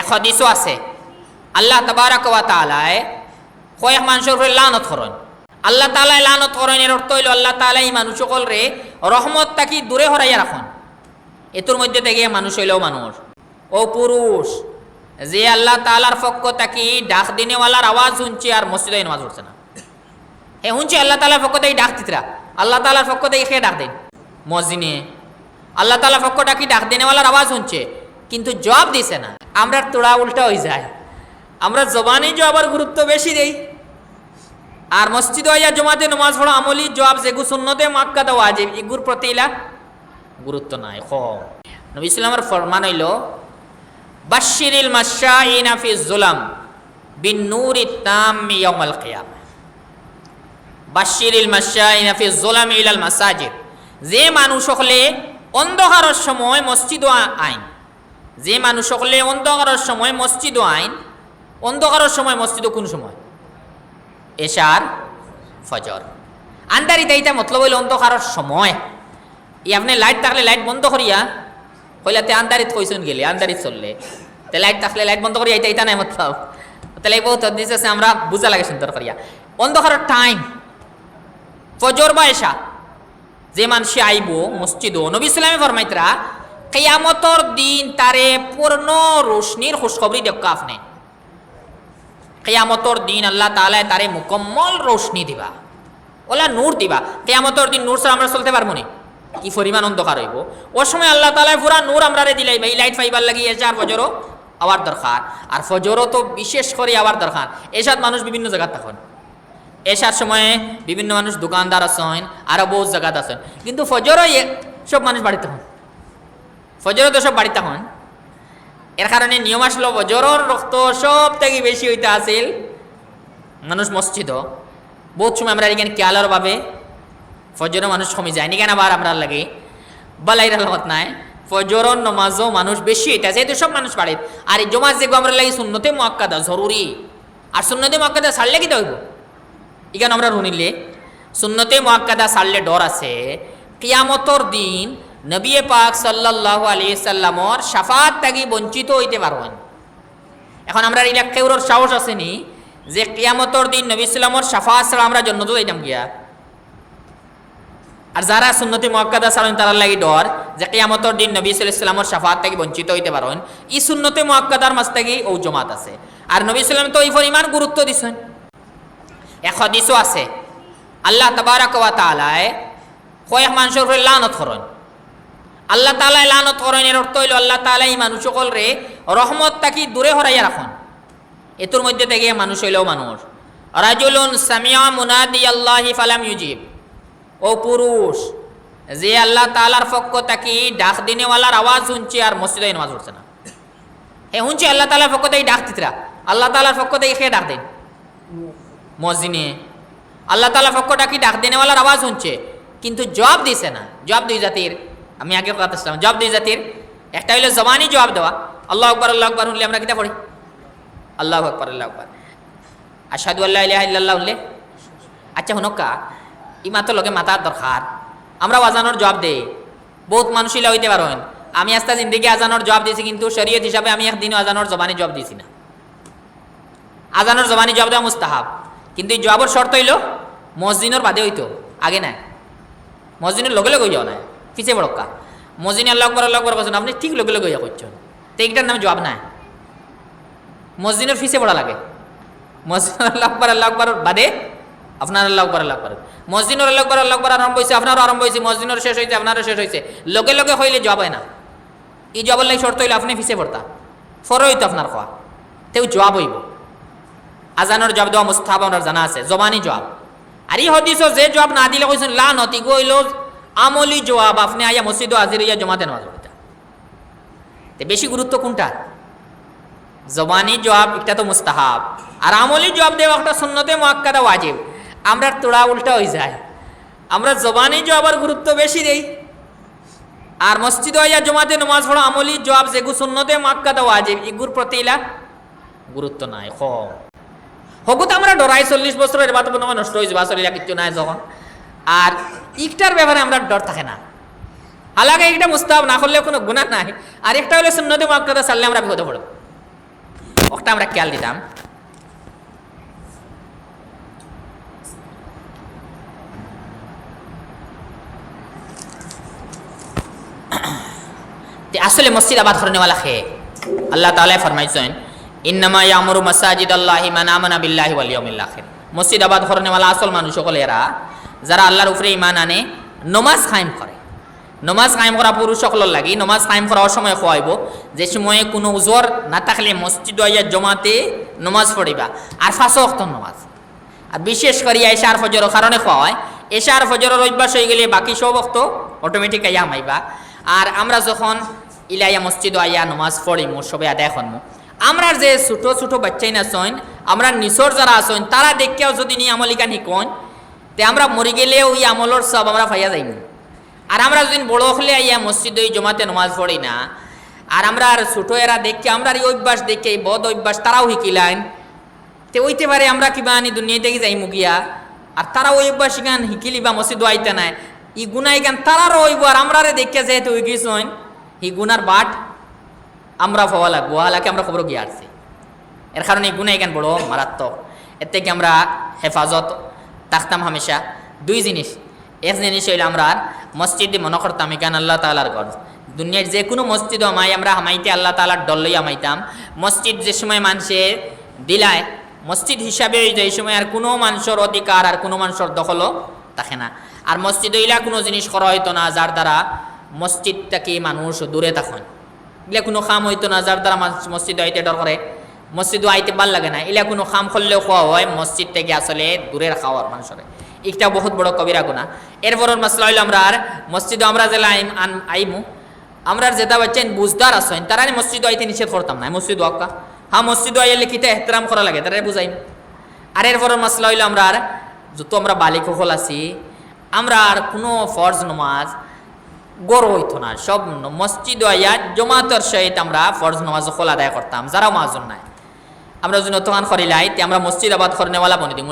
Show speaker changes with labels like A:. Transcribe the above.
A: এক হদিসও আছে। আল্লাহ তবারক ওয়া তাআলায় কয়েক মানুষের উপরে লানত করেন। আল্লাহ তালায় লানত করেন এর অর্থ হইল আল্লাহ এই মানুষ সকলরে রহমত তাকি দূরে হরাইয়া রাখুন। এতুর মধ্যে থেকে মানুষ হইলেও মানুষ। ও পুরুষ, যে আল্লাহ তাআলার পক্ষ তাকি ডাক দিনেওয়ালার আওয়াজ শুনছে আর মসজিদে নামাজ উঠছে না। হে শুনছে আল্লাহ তাআলার পক্ষ থেকে ডাক দিতরা। আল্লাহ তাআলার পক্ষ থেকে খেয়ে ডাক দেন? মসজিদে। আল্লাহ তাআলার পক্ষ তাকি ডাক দিনেওয়ালার আওয়াজ শুনছে, কিন্তু জবাব দিছে না। আমরা তোড়া উল্টা হয়ে যায় আমরা জবানে জবাবার গুরুত্ব বেশি দেই। আর মসজিদ হইয়া জমাতে নমাজ পড়া আমলি জবাব যেগু সুন্নতে মাক্কা দেওয়া যে ইগুর প্রতি ইলা গুরুত্ব নাই, খ। নবী ইসলামের ফরমান হইল বাশিরিল মাশাইনা ফি জুলাম বিন নূরি তাম ইয়াউমাল কিয়ামা। বাশিরিল মাশাইনা ফি জুলাম ইলাল মাসাজিদ। যে মানুষ হলে অন্ধকারের সময় মসজিদ আইন। যে মানুষ হলে অন্ধকারের সময় মসজিদ আইন, অন্ধকারের সময় মসজিদ কোন সময়? এশার, ফজর। আন্দারি দেইটা মতলব হইল অন্ধকারের সময়। ই আপনি লাইট থাকলে লাইট বন্ধ করিয়া কইলা তে আন্দারিত কইসুন গেলে আন্দারিত চললে। তে লাইট থাকলে লাইট বন্ধ করিয়া এটা এটা নাই মতলব। তাহলে এই বহুত হদিস আছে, আমরা বুঝা লাগে সুন্দর করিয়া। অন্ধকারের টাইম ফজর বা এশা, যে মানুষে আইব মসজিদ নবী ইসলামে ফরমাইতরা কেয়ামতর দিন তারে পূর্ণ রোশনির খুশখবরি দেখা আপনি কেয়ামতর দিন আল্লাহ তালায় তারে মুকম্মল রোশনি দিবা, ওলা নূর দিবা। কেয়ামতর দিন নূর ছাড়া আমরা চলতে পারব নি। কি পরিমাণ অন্ধকার হইব। ওর সময় আল্লাহ তালায় পুরা নূর আমরা রে দিলাই ভাই লাইট ফাইবার লাগিয়ে আর ফজরও আবার দরকার। আর ফজরও তো বিশেষ করে আবার দরকার। এসাদ মানুষ বিভিন্ন জায়গায় তখন এসার সময়ে বিভিন্ন মানুষ দোকানদার আছেন আরও বহু জায়গাত আছেন। কিন্তু ফজরও সব মানুষ বাড়িতে হন ফজরও তো সব বাড়িতে হন। এর কারণে নিয়ম আসলো, ফজরর রক্ত সব থেকে বেশি হইতে আসিল মানুষ মসজিদ। বহুত সময় আমরা এখানে কেয়ালার ভাবে ফজরও মানুষ কমে যায় কেন আবার আমরা লাগে? বালাইর লগত নাই। ফজরর নমাজও মানুষ বেশি এটা যেহেতু সব মানুষ পারে আর এই জমাজ দেখব আমরা লাগে শূন্যতে মোয়াক্কাদা, জরুরি। আর শূন্যতে মোয়াক্কাদা ছাড়লে কি হইব? ইখানে আমরা শুনিলে সুন্নতে মোয়াক্কাদা সারলে ডর আছে। কিয়ামতর দিন নবী পাক সাল্লাল্লাহু আলাইহি সাল্লামর শাফাত তাগি বঞ্চিত হইতে পারবেন। এখন আমরা ইলা কেউরর সাহস আসেনি যে কিয়ামতর দিন নবী ইসলামর শাফাত ছাড়া আমরা জন্নত যাইতাম গিয়া। আর যারা সুন্নতি মোয়াক্কাদা সারেন তারা লাগি ডর যে কিয়ামতর দিন নবী সাল্লামর শাফাত থেকে বঞ্চিত হইতে পারেন ই সুন্নতে মোয়াক্কাদার মাছ থেকে ও জমাত আছে। আর নবী সাল্লাম তো এই পরিমাণ গুরুত্ব দিছেন। এক হদিসও আছে। আল্লাহ তবারক ওয়া তাআলায় কয়েক মানুষের উপরে লানত করেন। আল্লাহ তাআলায় লানত করেন এর অর্থ হইল আল্লাহ তাআলা এই মানুষ সকল রে রহমত তাকি দূরে হরাইয়া রাখুন। এতুর মধ্যে থেকে মানুষ হইলেও মানুষ। রাজুলুন সামিয়া মুনাদি আল্লাহি ফালাম ইউজিব। ও পুরুষ, যে আল্লাহ তাআলার পক্ষ তাকি ডাক দিনেওয়ালার আওয়াজ শুনছে আর মসজিদে নামাজ পড়ছে না। হে শুনছে আল্লাহ তাআলার পক্ষ থেকে ডাক দিতরা। আল্লাহ তাআলার পক্ষ থেকে খেয়ে ডাক দেন? মসজিদে। আল্লাহ তালা পক্ষ ডাকি ডাক দেনেওয়ালার আওয়াজ শুনছে, কিন্তু জবাব দিছে না। জবাব দুই জাতির। আমি আগে কথা ছিলাম জবাব দুই জাতির। একটা হইল জবানি জবাব দেওয়া। আল্লাহ আকবর আল্লাহ আকবর শুনলে আমরা কিতা পড়ি? আল্লাহ আকবর আল্লাহ আকবর। আসাদু আল্লাহ ইলাহা শুনলে? আচ্ছা হুনকা ই মাত্র লগে মাতার দরকার। আমরা আজানোর জবাব দেই। বহুত মানুষ ইলা হইতে পারেন আমি আস্তা জিন্দিগি আজানোর জবাব দিয়েছি, কিন্তু শরীয়ত হিসাবে আমি একদিনও আজানোর জবানি জবাব দিয়েছি না। আজানোর জবানি জবাব দেওয়া মুস্তাহাব। কিন্তু এই জবাবের শর্ত হইল, মসজিদের বাদে হইতো, আগে নাই। মসজিদের লগে লগে যাও নাই। পিছিয়ে বড়কা। মসজিদে আল্লাহ আকবর আল্লাহ আকবর করছেন আপনি ঠিক লগে লগে ইয়া করছেন। তো এইটার নামে জবাব নাই। মসজিদের ফিসে পড়া লাগে। মসজিদ আল্লাহ আকবর আল্লাহ আকবর বাদে আপনার আল্লাহ আকবর আল্লাহ আকবর। মসজিদের আল্লাহ আকবর আল্লাহ আকবর আরম্ভ হয়েছে আপনারও আরম্ভ হয়েছে মসজিদের শেষ হয়েছে আপনারও শেষ হয়েছে লগে লগে হইলে জবাব হয় না। এই জবাব লাগে শর্ত হইলে আপনি ফিসে পড়তা। ফর হইতো আপনার খোয়া। তেও জবাব হইব। আজানোর জবাব দেওয়া মুস্তাহাব জানা আছে। জবানি জবাব। আর এই হদিস যে জবাব না দিলে কইছেন লা নতি গইল আমলি জবাব আপনি আয়া মসজিদ হাজির ইয়া জমাতে নামাজ পড়তে। তে বেশি গুরুত্ব কোনটা? জবানি জবাব এটা তো মুস্তাহাব। আর আমলি জবাব দেওয়া একটা সুন্নতে মোয়াক্কাদা ওয়াজিব। আমরা তোড়া উল্টা হয়ে যায় আমরা জবানি জবাবের গুরুত্ব বেশি দেই। আর মসজিদ ইয়া জমাতে নামাজ পড়া আমলি জবাব যেগু সুন্নতে মোয়াক্কাদা ওয়াজিব ইগুর প্রতি ইলা গুরুত্ব নাই। কম হকুত আমরা ডরাই চল্লিশ বছরের বাদ নষ্ট হয়ে যাবা শরীরে কিচ্ছু নাই যখন আর ইকটার ব্যাপারে আমরা ডর থাকে না। হালাকে একটা মুস্তাব না করলেও কোনো গুণা নাই। আর একটা হলে শূন্যতে মাক্কাদা সারলে আমরা বিপদে পড়ব। ওটা আমরা খেয়াল দিতাম। আসলে মসজিদ আবাদ করেনেওয়ালা খে আল্লাহ তাআলা ফরমাইছেন, ইন্নামা ইয়ামুরু মাসাজিদ আল্লাহি মান আমানা বিল্লাহি ওয়াল মসজিদ আবাদ করেনেওয়ালা আসল মানুষ সকল এরা। যারা আল্লাহর উপরে ইমান আনে, নমাজ কায়েম করে। নমাজ কায়েম করা পুরুষ সকলের লাগি, নমাজ কায়েম করার সময় খোয়াইব। যে সময়ে কোনো উজর না থাকলে মসজিদ আইয়া জমাতে নমাজ পড়িবা। আর ফাঁসো অক্ত নমাজ। আর বিশেষ করে এশার ফজরের কারণে খাওয়া হয় এশার ফজরের অভ্যাস হয়ে গেলে বাকি সব অক্ত অটোমেটিক আইয়া মাইবা। আর আমরা যখন ইলাইয়া মসজিদ আইয়া নমাজ পড়িমু, সবে আদায় করমু। আমরার যে ছোট ছোট বাচ্চাই না আমরা নিচর যারা আসইন তারা দেখেও যদি নি আমলিকান শিকন তে আমরা মরি গেলেও ওই আমলর সব আমরা ফাইয়া যাইমু। আর আমরা যদি বড় হলে আইয়া মসজিদ ওই জমাতে নমাজ পড়ি না, আর আমরা আর ছোট এরা দেখে, আমরা এই অভ্যাস দেখে, এই বদ অভ্যাস তারাও শিকিলাইন তে ওইতে পারে আমরা কিবা আনি দুনিয়া থেকে যাই মুগিয়া আর তারা ওই অভ্যাস গান শিকিলি বা মসজিদ আইতে নাই। ই গুনাই গান তারারও ওইব আর আমরা দেখে যেহেতু ওই গেছইন ই গুনার বাট আমরা হওয়া লাগবো, হালাকে আমরা খবর গিয়ে আসছি। এর কারণে এই গুনাই গান বড় মারাত্মক। এর থেকে আমরা হেফাজত থাকতাম হামেশা। দুই জিনিস। এক জিনিস হইলে আমরা মসজিদ মনে করতাম এখান আল্লাহ তালার ঘর। দুনিয়ার যে কোনো মসজিদ আমাই আমরা হামাইতে আল্লাহ তালার ডল্লই আমাইতাম মসজিদ যে সময় মানুষে দিলায়, মসজিদ হিসাবে যে সময় আর কোনো মানুষের অধিকার আর কোনো মানুষের দখলও থাকে না। আর মসজিদ হইলা কোনো জিনিস করা হইতো না, যার দ্বারা মসজিদ থেকে মানুষ দূরে থাকেন। এগুলা কোনো কাম হইতো না, যার দ্বারা মসজিদ আইতে ডর করে। মসজিদ আইতে ভালো লাগে না। এগুলা কোনো খাম করলেও খাওয়া হয়, মসজিদ থেকে আসলে দূরে রাখা হওয়ার মানুষের। একটা বহুত বড় কবিরা গুণা এরপর মাসলা হইল আমরা আর মসজিদে আমরা যে আইম আন আইমু আমরা যেটা বাচ্চা বুঝদার আসেন তারা মসজিদ আইতে নিষেধ করতাম না, মসজিদ ওয়াক্কা। হ্যাঁ মসজিদ আইলে কিতে এহতরাম করা লাগে তারা বুঝাইম। আর এরপর মাসলা হইল আমরা আর যত আমরা বালিক হল আছি আমরা আর কোনো ফরজ নমাজ গড় হইতো না। সব মসজিদ আইয়া জমাতর সহিত আমরা ফরজ নমাজ খোলা আদায় করতাম যারা মাজন নাই। আমরা যদি নতুন করিলাই তে আমরা মসজিদ আবাদ করে বনে বনি দিই